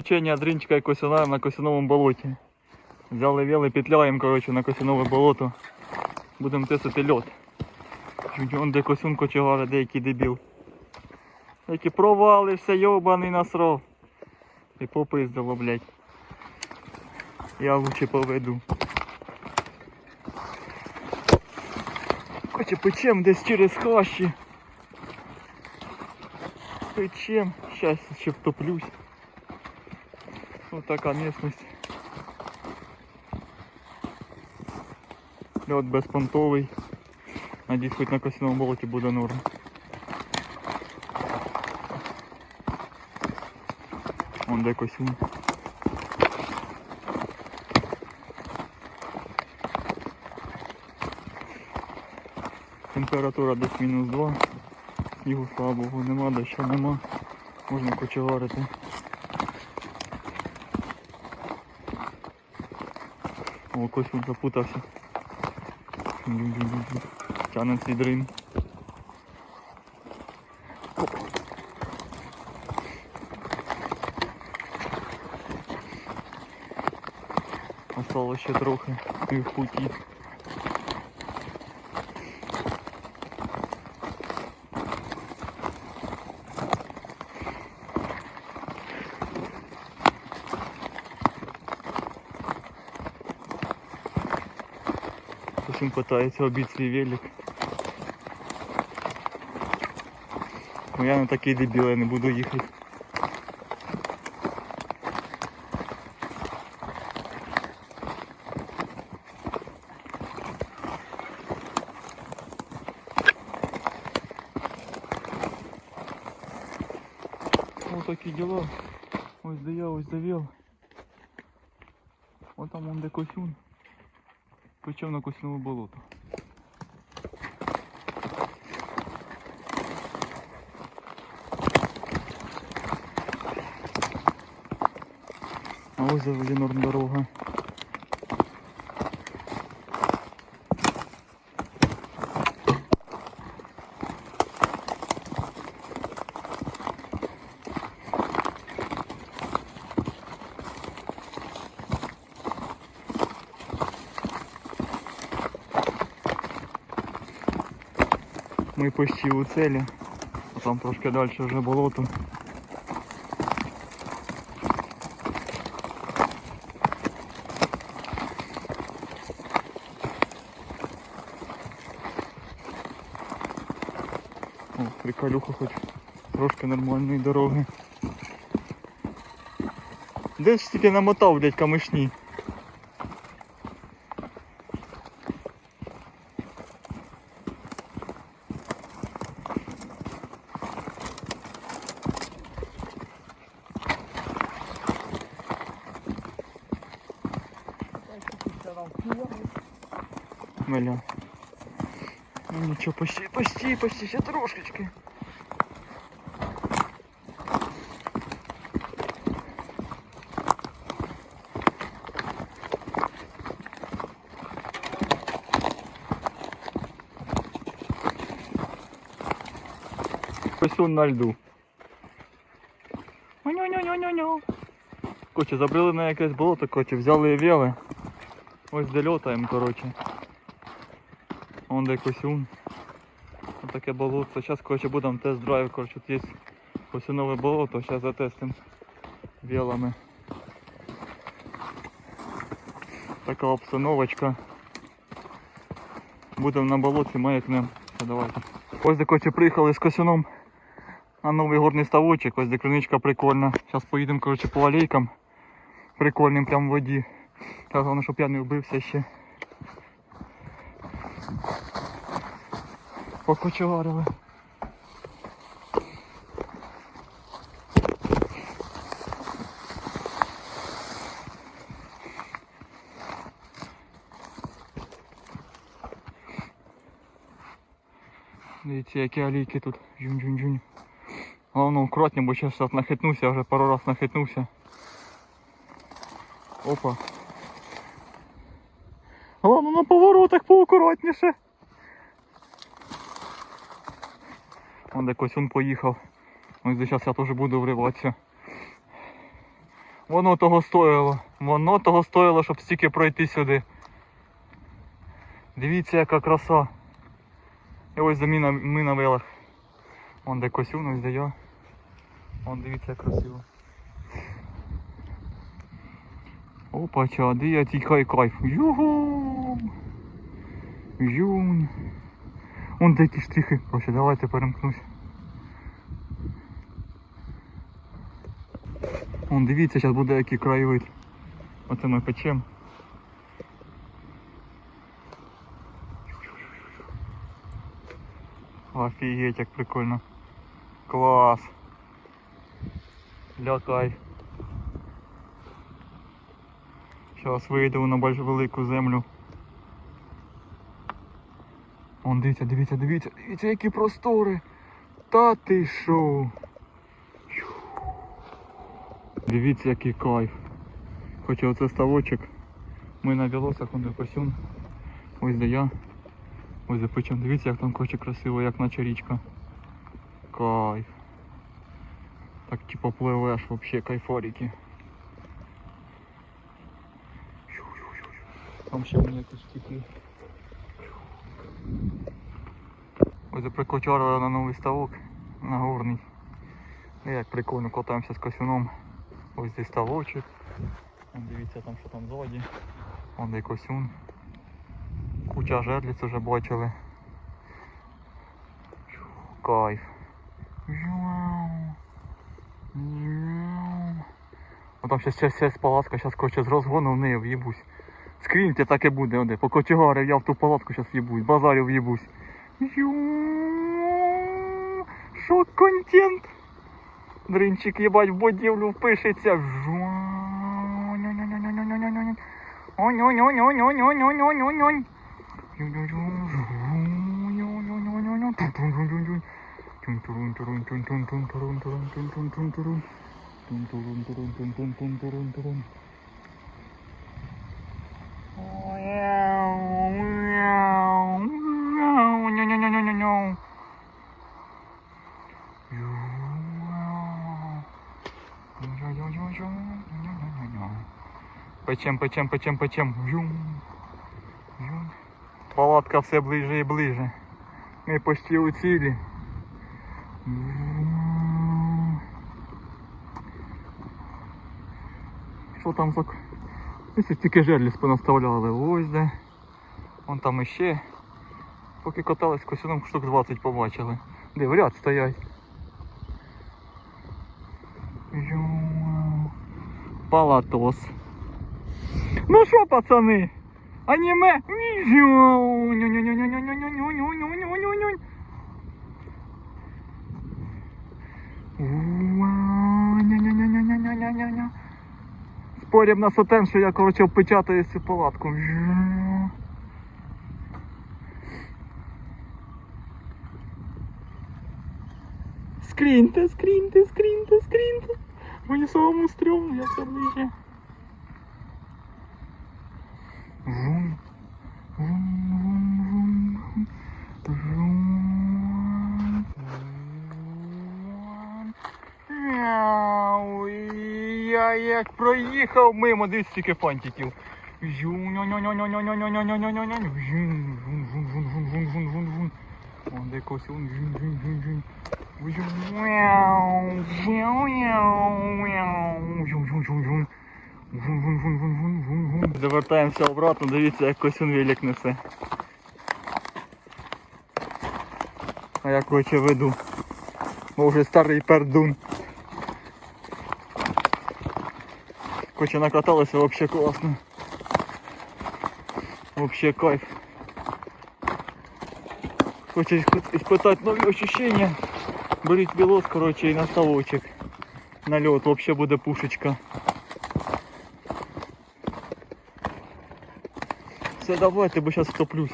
Течення дринчика і косяна на косяновому болоті. Взяли вели, петляємо коротше, на косянове болото. Будемо тисити льот. Он де косюн кочегара, деякий дебіл. Які провалився, йобаний насрав. І попиздило, блядь. Я лучше поведу. Хоче печем десь через хащі. Печем. Щас ще втоплюсь. Вот така місцевість. Льот безпонтовий. Надіюсь, хоч на косіному болоті буде норм. Вон де косюн. Температура десь мінус 2. Снігу, Богу, нема, дощу нема. Можна кочегарити. О, він запутався. Тяне цей дрин. Осталось ще трохи і в путі. Косюн питається обід свій велик. Ну я не такий дебіл, я не буду їхати. Ось такі діла. Ось де я, ось де віл. Ось там он де косюн. Почав на косинове болото. А ось завжди норм дорога. Ми почти у целі, а там трошки далі вже болото. О, приколюха хоч трошки нормальної дороги. Де ж тільки намотав, блядь, камишні? Бля. Ну нічого, почти, почти, почти, ще трошечки. Косюн на льду. Ню-ню-ню-ню-ню. Короче, забрали на якесь болото, короче, взяли і віли. Ось де льотаємо, короче. Вон де косюн. Ось таке болото. Зараз, короче, будемо тест-драйв, короче, тут є косюнове болото, зараз затестимо вілами. Така обстановочка. Будемо на болоті, маякнем. Давайте. Ось де короче, приїхали з косюном на новий горний ставочок, ось де криничка прикольна. Зараз поїдемо короче, по алейкам. Прикольним прям в воді. Зараз головне, щоб я не вбився ще. Покочеварили. Дивіться, які алійки тут. Жунь-жунь-жунь. Головне аккуратні, бо зараз нахитнувся, вже пару раз нахитнувся. Опа. Головне на поворотах поаккуратніше. Вон де косюн поїхав. Ось зараз я теж буду вриватися. Воно того стоїло. Воно того стоїло, щоб стільки пройти сюди. Дивіться, яка краса. І ось заміна ми на велах. Вон де косюн, ось де я. Вон дивіться, як красиво. Опа, ча, де я тікай кайф. Югу! Юнь. Вон деякі штрихи. Короче, давайте перемкнусь. Вон дивіться, зараз буде який краєвид. Оце ми печем. Офігеть, як прикольно. Клас. Ля кайф. Зараз вийдемо на більш велику землю. Вон дивіться, дивіться, дивіться, дивіться, які простори. Та ти шо? Дивіться, який кайф. Хоча оце ставочок. Ми на білосах, он де косюн. Ось де я. Ось де печем. Дивіться, як там короче красиво, як наче річка. Кайф. Так типа пливеш вообще кайфорики. Там ще мені якось тільки. Ось прикочарили на новий ставок, на горний. Ну, як прикольно катаємося з косюном. Ось здесь ставочок. Дивіться там, що там ззаді. Вон де косюн. Куча жерлиць вже бачили. Кайф. О, там ще ще, палатка, зараз короче, з розгону в неї в'їбусь. Скріньте, так і буде, оде. Поки чигарив я в ту палатку зараз в'їбусь, базарів в'їбусь. Ю. Що контент? Дринчик, їбать, в будівлю впишеться. Жу. Печем, печем, печем, печем. Юм, юм. Палатка все ближе і ближе. Ми почти у цілі. Що там за... Ось тільки жерліс понаставляли. Ось де. Вон там іще. Поки катались косюном штук 20 побачили. Де в ряд стоять. Палатос. Ну шо, пацаны? Аніме. Спорів на сатен, що я коротше впечатаю цю палатку. Скрінте, скрінте, скриньте, скрінте. Мені самому стрьому, я все ближче. як проїхав мимо, дивіться стільки фантиків. Завертаємося обратно, дивіться, як косін велик несе. А я короче веду. Бо старий пердун. Короче, накаталися вообще класно. Вообще кайф. Хочеш испытать нові ощущения. Беріть білос, короче, і на ставочек. На льот, вообще буде пушечка. Все, давайте, бо зараз втоплюсь.